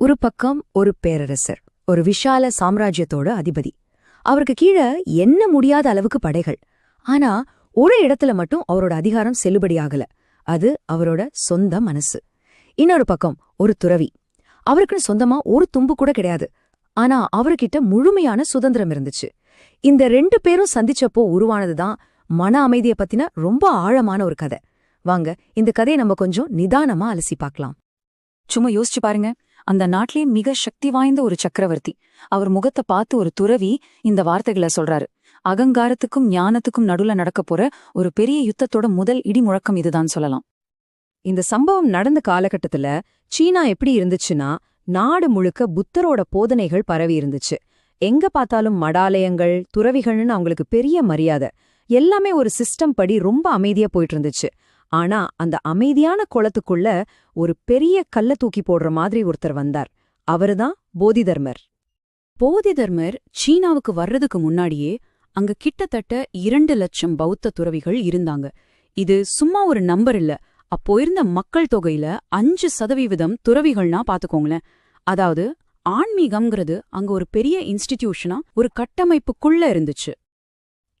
ஒரு பக்கம் ஒரு பேரரசர் ஒரு விஷால சாம்ராஜ்யத்தோட அதிபதி. அவருக்கு கீழே என்ன முடியாத அளவுக்கு படைகள். ஆனா ஒரு இடத்துல மட்டும் அவரோட அதிகாரம் செல்லுபடியாகல அது அவரோட சொந்த மனசு. இன்னொரு பக்கம் ஒரு துறவி. அவருக்குன்னு சொந்தமா ஒரு தும்பு கூட கிடையாது. ஆனா அவர்கிட்ட முழுமையான சுதந்திரம் இருந்துச்சு. இந்த ரெண்டு பேரும் சந்திச்சப்போ உருவானதுதான் மன அமைதிய பத்தின ரொம்ப ஆழமான ஒரு கதை. வாங்க இந்த கதையை நம்ம கொஞ்சம் நிதானமா அலசி பார்க்கலாம். சும்மா யோசிச்சு பாருங்க. அந்த நாட்டிலே மிக சக்தி வாய்ந்த ஒரு சக்கரவர்த்தி. அவர் முகத்தை பார்த்து ஒரு துறவி இந்த வார்த்தைகளை சொல்றாரு. அகங்காரத்துக்கும் ஞானத்துக்கும் நடுல நடக்க போற ஒரு பெரிய யுத்தத்தோட முதல் இடி முழக்கம் இதுதான் சொல்லலாம். இந்த சம்பவம் நடந்த காலகட்டத்துல சீனா எப்படி இருந்துச்சுன்னா நாடு முழுக்க புத்தரோட போதனைகள் பரவி இருந்துச்சு. எங்க பார்த்தாலும் மடாலயங்கள் துறவிகள்னு அவங்களுக்கு பெரிய மரியாதை. எல்லாமே ஒரு சிஸ்டம் படி ரொம்ப அமைதியா போயிட்டு இருந்துச்சு. ஆனா அந்த அமைதியான குளத்துக்குள்ள ஒரு பெரிய கல்ல தூக்கி போடுற மாதிரி ஒருத்தர் வந்தார். அவருதான் போதிதர்மர் போதிதர்மர் சீனாவுக்கு வர்றதுக்கு முன்னாடியே அங்க கிட்டத்தட்ட இரண்டு லட்சம் பௌத்த துறவிகள் இருந்தாங்க. இது சும்மா ஒரு நம்பர் இல்ல. அப்போ இருந்த மக்கள் தொகையில அஞ்சு சதவிகிதம் துறவிகள்னா பாத்துக்கோங்களேன். அதாவது ஆன்மீகம்ங்கிறது அங்க ஒரு பெரிய இன்ஸ்டிடியூஷனா ஒரு கட்டமைப்புக்குள்ள இருந்துச்சு.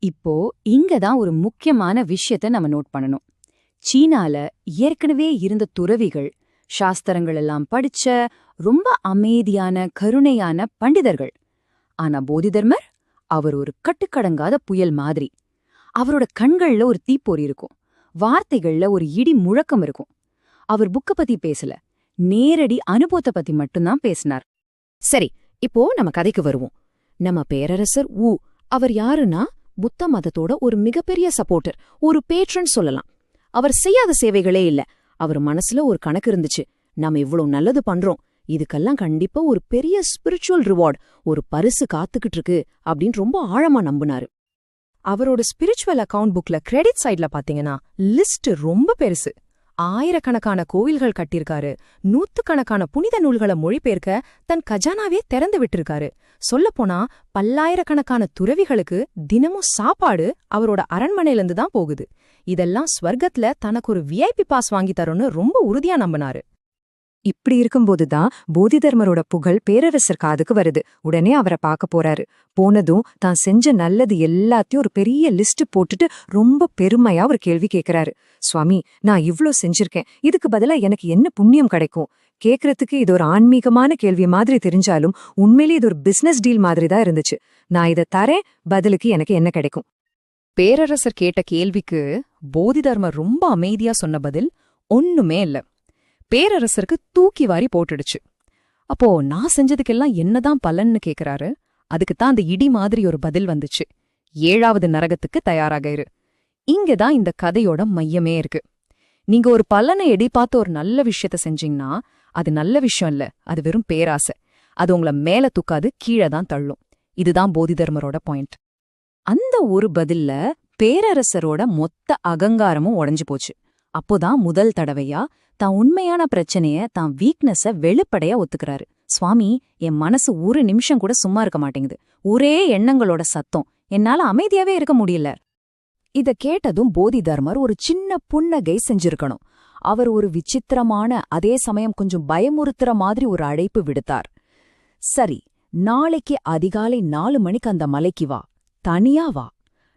இப்போ இங்க தான் ஒரு முக்கியமான விஷயத்த நம்ம நோட் பண்ணணும். சீனால ஏற்கனவே இருந்த துறவிகள் சாஸ்திரங்கள் எல்லாம் படிச்ச ரொம்ப அமைதியான கருணையான பண்டிதர்கள். ஆனா போதிதர்மர் அவர் ஒரு கட்டுக்கடங்காத புயல் மாதிரி. அவரோட கண்கள்ல ஒரு தீப்பொறி இருக்கும். வார்த்தைகள்ல ஒரு இடி முழக்கம் இருக்கும். அவர் புக்க பத்தி பேசல. நேரடி அனுபவத்தை பத்தி மட்டும்தான் பேசினார். சரி இப்போ நம்ம கதைக்கு வருவோம். நம்ம பேரரசர் ஊ அவர் யாருன்னா புத்த மதத்தோட ஒரு மிகப்பெரிய சப்போர்ட்டர் ஒரு பேட்ரன் சொல்லலாம். அவர் செய்யாத சேவைகளே இல்ல. அவர் மனசுல ஒரு கணக்கு இருந்துச்சு. நாம இவ்வளவு நல்லது பண்றோம். இதுக்கெல்லாம் கண்டிப்பா ஒரு பெரிய ஸ்பிரிச்சுவல் ரிவார்ட் ஒரு பரிசு காத்துக்கிட்டு இருக்கு அப்படின்னு ரொம்ப ஆழமா நம்புனாரு. அவரோட ஸ்பிரிச்சுவல் அக்கவுண்ட் புக்ல கிரெடிட் சைட்ல பாத்தீங்கன்னா லிஸ்ட் ரொம்ப பெருசு. ஆயிரக்கணக்கான கோவில்கள் கட்டியிருக்காரு. நூத்துக்கணக்கான புனித நூல்களை மொழிபெயர்க்க தன் கஜானாவே திறந்து விட்டிருக்காரு. சொல்லப்போனா பல்லாயிரக்கணக்கான துறவிகளுக்கு தினமும் சாப்பாடு அவரோட அரண்மனையிலிருந்து தான் போகுது. இதெல்லாம் ஸ்வர்க்கத்துல தனக்கு ஒரு விஐபி பாஸ் வாங்கி தரோன்னு ரொம்ப உறுதியா நம்பினாரு. இப்படி இருக்கும்போது தான் போதிதர்மரோட புகழ் பேரரசர் காதுக்கு வருது. உடனே அவரை பார்க்க போறாரு. போனதும் தான் செஞ்ச நல்லது எல்லாத்தையும் ஒரு பெரிய லிஸ்ட் போட்டுட்டு ரொம்ப பெருமையா ஒரு கேள்வி கேக்குறாரு. சுவாமி நான் இவ்ளோ செஞ்சிருக்கேன். இதுக்கு பதிலா எனக்கு என்ன புண்ணியம் கிடைக்கும்? கேக்குறதுக்கு இது ஒரு ஆன்மீகமான கேள்வி மாதிரி தெரிஞ்சாலும் உண்மையிலேயே இது ஒரு பிசினஸ் டீல் மாதிரி தான் இருந்துச்சு. நான் இதை தரேன். பதிலுக்கு எனக்கு என்ன கிடைக்கும்? பேரரசர் கேட்ட கேள்விக்கு போதிதர்மர் ரொம்ப அமைதியா சொன்ன பதில் ஒண்ணுமே இல்ல. பேரரசருக்கு தூக்கி வாரி போட்டுடுச்சு. அப்போ நான் செஞ்சதுக்கெல்லாம் என்னதான் பலன்னு கேக்குறாரு? அதுக்குத்தான் அந்த இடி மாதிரி ஒரு பதில் வந்துச்சு. ஏழாவது நரகத்துக்கு தயாராக இரு இங்கதான் இந்த கதையோட மையமே இருக்கு. நீங்க ஒரு பலனை எடிபார்த்து ஒரு நல்ல விஷயத்த செஞ்சீங்கன்னா அது நல்ல விஷயம் இல்ல. அது வெறும் பேராசை. அது உங்கள மேல தூக்காது கீழே தான் தள்ளும். இதுதான் போதிதர்மரோட பாயிண்ட் அந்த ஒரு பதில்ல பேரரசரோட மொத்த அகங்காரமும் உடைஞ்சு போச்சு. அப்போதான் முதல் தடவையா தான் உண்மையான பிரச்சனைய தான் வீக்னஸ வெளிப்படையா ஒத்துக்கிறாரு. சுவாமி என் மனசு ஒரு நிமிஷம் கூட சும்மா இருக்க மாட்டேங்குது. ஒரே எண்ணங்களோட சத்தம். என்னால அமைதியாவே இருக்க முடியல. இத கேட்டதும் போதிதர்மர் ஒரு சின்ன புன்னகை செஞ்சிருக்கணும். அவர் ஒரு விசித்திரமான அதே சமயம் கொஞ்சம் பயமுறுத்துற மாதிரி ஒரு அழைப்பு விடுத்தார். சரி நாளைக்கு அதிகாலை நாலு மணிக்கு அந்த மலைக்கு வா. தனியா வா.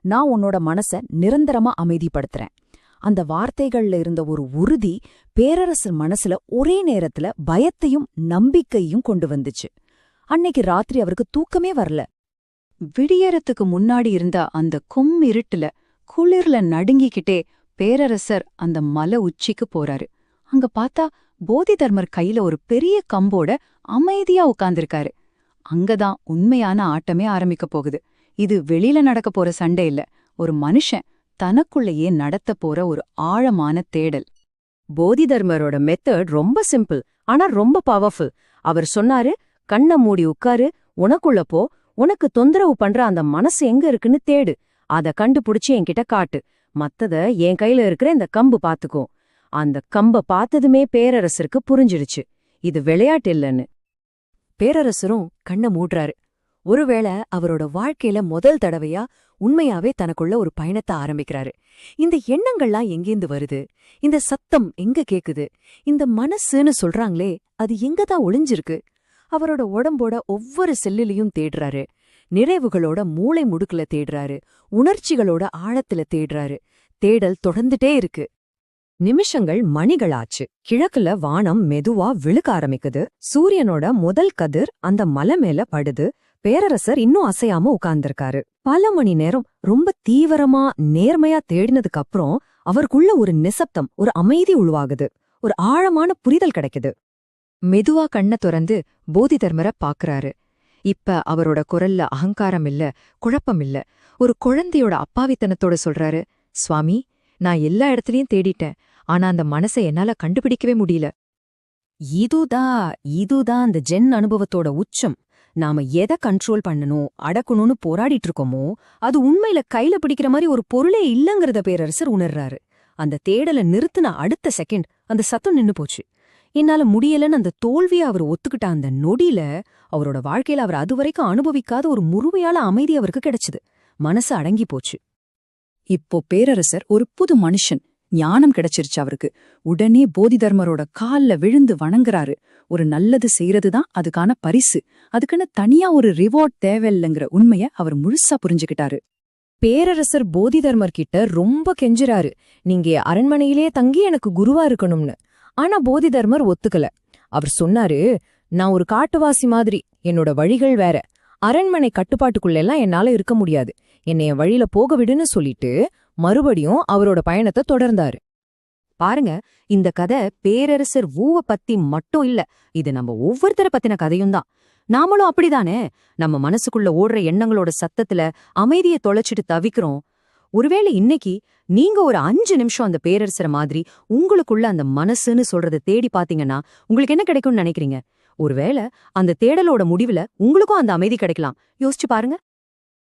நான் உன்னோட மனச நிரந்தரமா அமைதிப்படுத்துறேன். அந்த வார்த்தைகள்ல இருந்த ஒரு உறுதி பேரரசர் மனசுல ஒரே நேரத்துல பயத்தையும் நம்பிக்கையும் கொண்டு வந்துச்சு. அன்னைக்கு ராத்திரி அவருக்கு தூக்கமே வரல. விடியறத்துக்கு முன்னாடி இருந்த அந்த கும் இருட்டுல குளிர்ல நடுங்கிக்கிட்டே பேரரசர் அந்த மலை உச்சிக்கு போறாரு. அங்க பார்த்தா போதிதர்மர் கையில ஒரு பெரிய கம்போட அமைதியா உட்கார்ந்திருக்காரு. அங்கதான் உண்மையான ஆட்டமே ஆரம்பிக்க போகுது. இது வெளியில நடக்க போற சண்டை இல்ல. ஒரு மனுஷன் தனக்குள்ளேயே நடத்த போற ஒரு ஆழமான தேடல். போதிதர்மரோட மெத்தட் ரொம்ப சிம்பிள் ஆனா ரொம்ப பவர்ஃபுல் அவர் சொன்னாரு கண்ண மூடி உட்காரு உனக்குள்ள போ உனக்கு தொந்தரவு பண்ற அந்த மனசு எங்க இருக்குன்னு தேடு. அத கண்டுபிடிச்சு என்கிட்ட காட்டு. மத்தத என் கையில இருக்கிற இந்த கம்பு பாத்துக்கோ. அந்த கம்ப பார்த்ததுமே பேரரசருக்கு புரிஞ்சிடுச்சு. இது விளையாட்டு இல்லைன்னு. பேரரசரும் கண்ண மூடுறாரு. ஒருவேளை அவரோட வாழ்க்கையில முதல் தடவையா உண்மையாவே தனக்குள்ள ஒரு பயணத்தை ஆரம்பிக்கிறாரு. இந்த எண்ணங்கள்லாம் எங்கேந்து வருது? இந்த சத்தம் எங்க கேக்குது? இந்த மனசுன்னு சொல்றாங்களே அது எங்க தான் ஒளிஞ்சிருக்கு? அவரோட உடம்போட ஒவ்வொரு செல்லிலையும் தேடுறாரு. நிறைவுகளோட மூளை முடுக்குல தேடுறாரு. உணர்ச்சிகளோட ஆழத்துல தேடுறாரு. தேடல் தொடர்ந்துட்டே இருக்கு. நிமிஷங்கள் மணிகளாச்சு. கிழக்குல வானம் மெதுவா விழுக்க ஆரம்பிக்குது. சூரியனோட முதல் கதிர் அந்த மலை மேல படுது. பேரரசர் இன்னும் அசையாம உட்கார்ந்திருக்காரு. பல மணி நேரம் ரொம்ப தீவிரமா நேர்மையா தேடினதுக்கு அப்புறம் அவருக்குள்ள ஒரு நிசப்தம் ஒரு அமைதி உருவாகுது. ஒரு ஆழமான புரிதல் கிடைக்குது. மெதுவா கண்ண துறந்து போதி தர்மரை பாக்குறாரு இப்ப அவரோட குரல்ல அகங்காரம் இல்ல குழப்பம் இல்ல. ஒரு குழந்தையோட அப்பாவித்தனத்தோட சொல்றாரு சுவாமி நான் எல்லா இடத்துலயும் தேடிட்டேன். ஆனா அந்த மனசை என்னால கண்டுபிடிக்கவே முடியல. இதுதான் இதுதான் அந்த ஜென் அனுபவத்தோட உச்சம். நாம எதை கண்ட்ரோல் பண்ணணும் அடக்கணும்னு போராடிட்டு இருக்கோமோ அது உண்மையில கையில பிடிக்கிற மாதிரி ஒரு பொருளே இல்லங்கறத பேரரசர் உணர்றாரு. அந்த தேடலை நிறுத்தின அடுத்த செகண்ட் அந்த சத்தம் நின்னு போச்சு. என்னால முடியலன்னு அந்த தோல்வியை அவர் ஒத்துக்கிட்ட அந்த நொடியில அவரோட வாழ்க்கையில அவர் அதுவரைக்கும் அனுபவிக்காத ஒரு முழுமையான அமைதி அவருக்கு கிடைச்சது. மனசு அடங்கி போச்சு. இப்போ பேரரசர் ஒரு புது மனுஷன். ஞானம் கிடைச்சிருச்சு அவருக்கு. உடனே போதி தர்மரோட கால்ல விழுந்து வணங்குறாரு. ஒரு நல்லது செய்யறதுதான் அதுக்கான பரிசு. அதுக்குன்னு தனியா ஒரு ரிவார்ட் தேவையில்லைங்கிற உண்மைய அவர் முழுசா புரிஞ்சுக்கிட்டாரு. பேரரசர் போதிதர்மர் கிட்ட ரொம்ப கெஞ்சுறாரு. நீங்க அரண்மனையிலே தங்கி எனக்கு குருவா இருக்கணும்னு. ஆனா போதிதர்மர் ஒத்துக்கல. அவர் சொன்னாரு நான் ஒரு காட்டுவாசி மாதிரி. என்னோட வழிகள் வேற. அரண்மனை கட்டுப்பாட்டுக்குள்ளெல்லாம் என்னால இருக்க முடியாது. என்னைய வழியில போக விடுன்னு சொல்லிட்டு மறுபடியும் அவரோட பயணத்தை தொடர்ந்தாரு. பாருங்க இந்த கதை பேரரசர் ஊவ பத்தி மட்டும் இல்ல இது நம்ம ஒவ்வொருத்தர பத்தின கதையும் தான். நாமளும் அப்படிதானே? நம்ம மனசுக்குள்ள ஓடுற எண்ணங்களோட சத்தத்துல அமைதியை தொலைச்சிட்டு தவிக்கிறோம். ஒருவேளை இன்னைக்கு நீங்க ஒரு அஞ்சு நிமிஷம் அந்த பேரரசர மாதிரி உங்களுக்குள்ள அந்த மனசுன்னு சொல்றத தேடி பாத்தீங்கன்னா உங்களுக்கு என்ன கிடைக்கும்னு நினைக்கிறீங்க? ஒருவேளை அந்த தேடலோட முடிவுல உங்களுக்கும் அந்த அமைதி கிடைக்கலாம். யோசிச்சு பாருங்க.